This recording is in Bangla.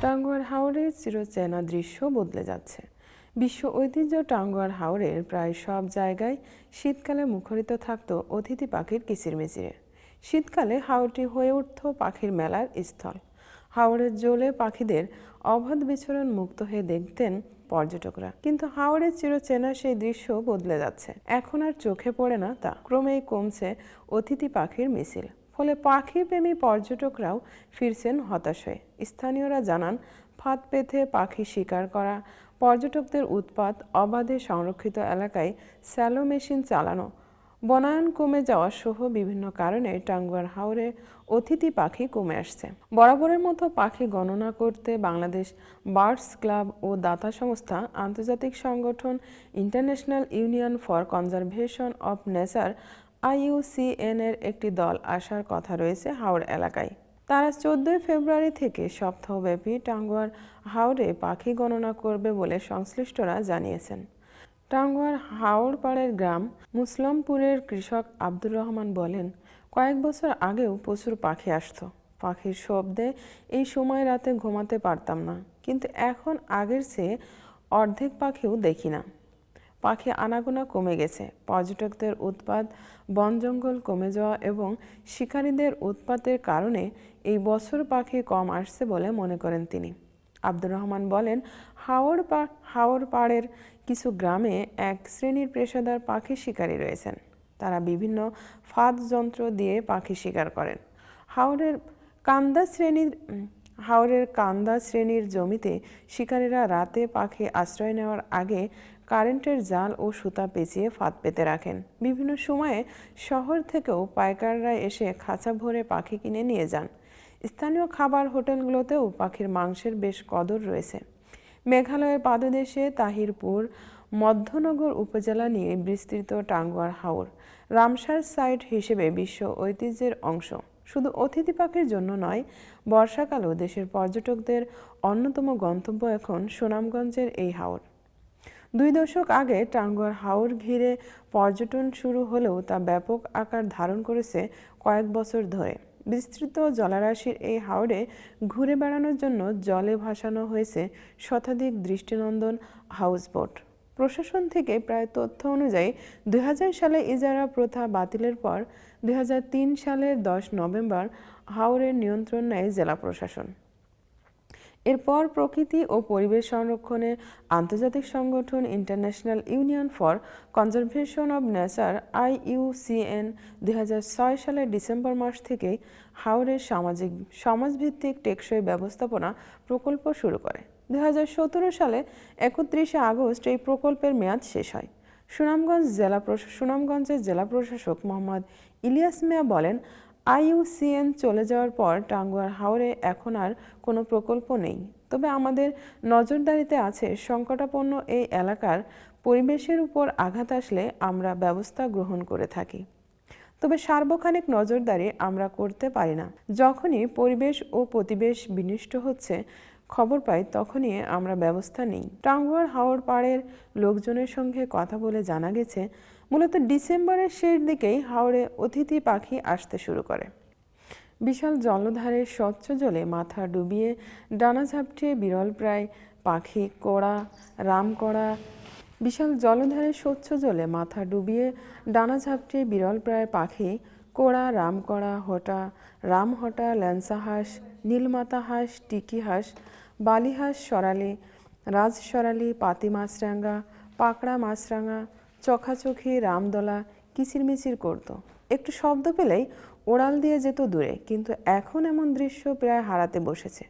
টাঙ্গুয়ার হাওরের চিরচেনা দৃশ্য বদলে যাচ্ছে। বিশ্ব ঐতিহ্য টাঙ্গুয়ার হাওরের প্রায় সব জায়গায় শীতকালে মুখরিত থাকত অতিথি পাখির কিচিরমিচিরে। শীতকালে হাওরটি হয়ে উঠত পাখির মেলার স্থল। হাওরের জলে পাখিদের অবাধ বিচরণ মুক্ত হয়ে দেখতেন পর্যটকরা। কিন্তু হাওড়ের চিরচেনা সেই দৃশ্য বদলে যাচ্ছে। এখন আর চোখে পড়ে না তা। ক্রমেই কমছে অতিথি পাখির মিছিল। ফলে পাখি প্রেমী পর্যটকরাও ফিরছেন হতাশ হয়ে স্থানীয়রা জানান, ফাঁদ পেতে পাখি শিকার করা, পর্যটকদের উৎপাত, অবাধে সংরক্ষিত এলাকায় স্যালো মেশিন চালানো, বনায়ন কমে যাওয়া সহ বিভিন্ন কারণে টাঙ্গুয়ার হাওরে অতিথি পাখি কমে আসছে। বরাবরের মতো পাখি গণনা করতে বাংলাদেশ বার্ডস ক্লাব ও দাতা সংস্থা, আন্তর্জাতিক সংগঠন International Union for Conservation of Nature IUCN এর একটি দল আসার কথা রয়েছে হাওড় এলাকায়। তারা চোদ্দই ফেব্রুয়ারি থেকে সপ্তাহব্যাপী টাঙ্গুয়ার হাওড়ে পাখি গণনা করবে বলে সংশ্লিষ্টরা জানিয়েছেন। টাঙ্গুয়ার হাওড়পাড়ের গ্রাম মুসলমপুরের কৃষক আব্দুর রহমান বলেন, কয়েক বছর আগেও প্রচুর পাখি আসতো। পাখির শব্দে এই সময় রাতে ঘুমাতে পারতাম না। কিন্তু এখন আগের চেয়ে অর্ধেক পাখিও দেখি না। পাখি আনাগোনা কমে গেছে। পর্যটকদের উৎপাত, বন জঙ্গল কমে যাওয়া এবং শিকারীদের উৎপাতের কারণে এই বছর পাখি কম আসছে বলে মনে করেন তিনি। আব্দুর রহমান বলেন, হাওড় পা, হাওড় পাড়ের কিছু গ্রামে এক শ্রেণির পেশাদার পাখি শিকারী রয়েছেন। তারা বিভিন্ন ফাঁদ যন্ত্র দিয়ে পাখি শিকার করেন। হাওড়ের কান্দা শ্রেণির হাওড়ের কান্দা শ্রেণির জমিতে শিকারীরা রাতে পাখি আশ্রয় নেওয়ার আগে কারেন্টের জাল ও সুতা পেঁচিয়ে ফাঁদ পেতে রাখেন। বিভিন্ন সময়ে শহর থেকেও পাইকাররা এসে খাঁচা ভরে পাখি কিনে নিয়ে যান। স্থানীয় খাবার হোটেলগুলোতেও পাখির মাংসের বেশ কদর রয়েছে। মেঘালয়ের পাদদেশে তাহিরপুর, মধ্যনগর উপজেলা নিয়ে বিস্তৃত টাঙ্গুয়ার হাওর, রামসার সাইট হিসেবে বিশ্ব ঐতিহ্যের অংশ। শুধু অতিথি পাখির জন্য নয়, বর্ষাকালেও দেশের পর্যটকদের অন্যতম গন্তব্য এখন সুনামগঞ্জের এই হাওর। দুই দশক আগে টাঙ্গুয়ার হাওর ঘিরে পর্যটন শুরু হলেও তা ব্যাপক আকার ধারণ করেছে কয়েক বছর ধরে। বিস্তৃত জলারাশির এই হাওরে ঘুরে বেড়ানোর জন্য জলে ভাসানো হয়েছে শতাধিক দৃষ্টিনন্দন হাউসবোট। প্রশাসন থেকে প্রায় তথ্য অনুযায়ী দু হাজার সালে ইজারা প্রথা বাতিলের পর দু হাজার তিন সালের দশ নভেম্বর হাওরের নিয়ন্ত্রণ নেয় জেলা প্রশাসন। এরপর প্রকৃতি ও পরিবেশ সংরক্ষণে আন্তর্জাতিক সংগঠন International Union for Conservation of Nature, IUCN, দুই সালের ডিসেম্বর মাস থেকেই হাওরের সামাজিক, সমাজভিত্তিক টেকসই ব্যবস্থাপনা প্রকল্প শুরু করে। দু হাজার সতেরো সালে একত্রিশে আগস্ট এই প্রকল্পের মেয়াদ শেষ হয়। সুনামগঞ্জ জেলা সুনামগঞ্জের জেলা প্রশাসক মোহাম্মদ ইলিয়াস মিয়া বলেন আইইউসিএন চলে যাওয়ার পর টাঙ্গুয়ার হাওরে এখন আর কোনো প্রকল্প নেই। তবে আমাদের নজরদারিতে আছে সংকটাপন্ন এই এলাকার পরিবেশের উপর আঘাত আসলে আমরা ব্যবস্থা গ্রহণ করে থাকি। তবে সার্বক্ষণিক নজরদারি আমরা করতে পারি না। যখনই পরিবেশ ও প্রতিবেশ বিনষ্ট হচ্ছে, খবর পাই তখনই আমরা ব্যবস্থা নিই। টাঙ্গুয়ার হাওড় পাড়ের লোকজনের সঙ্গে কথা বলে জানা গেছে মূলত ডিসেম্বরের শেষ দিকেই হাওড়ে অতিথি পাখি আসতে শুরু করে। বিশাল জলধারে স্বচ্ছ জলে মাথা ডুবিয়ে ডানা ঝাপটিয়ে বিরল প্রায় পাখি কোড়া রামকড়া বিশাল জলধারে স্বচ্ছ জলে মাথা ডুবিয়ে ডানা ঝাপটিয়ে বিরল প্রায় পাখি কোড়া রামকড়া হোটা রামহটা ল্যান্সা হাঁস, নীলমাতা হাঁস, টিকি হাঁস বালিহাঁস সরালি, রাজ সরালি, পাতি মাছরাঙ্গা পাকড়া মাছরাঙা চোখাচোখি, রামদলা, কিচিরমিচির করত। একটু শব্দ পেলেই ওড়াল দিয়ে যেত দূরে, কিন্তু এখন এমন দৃশ্য প্রায় হারাতে বসেছে।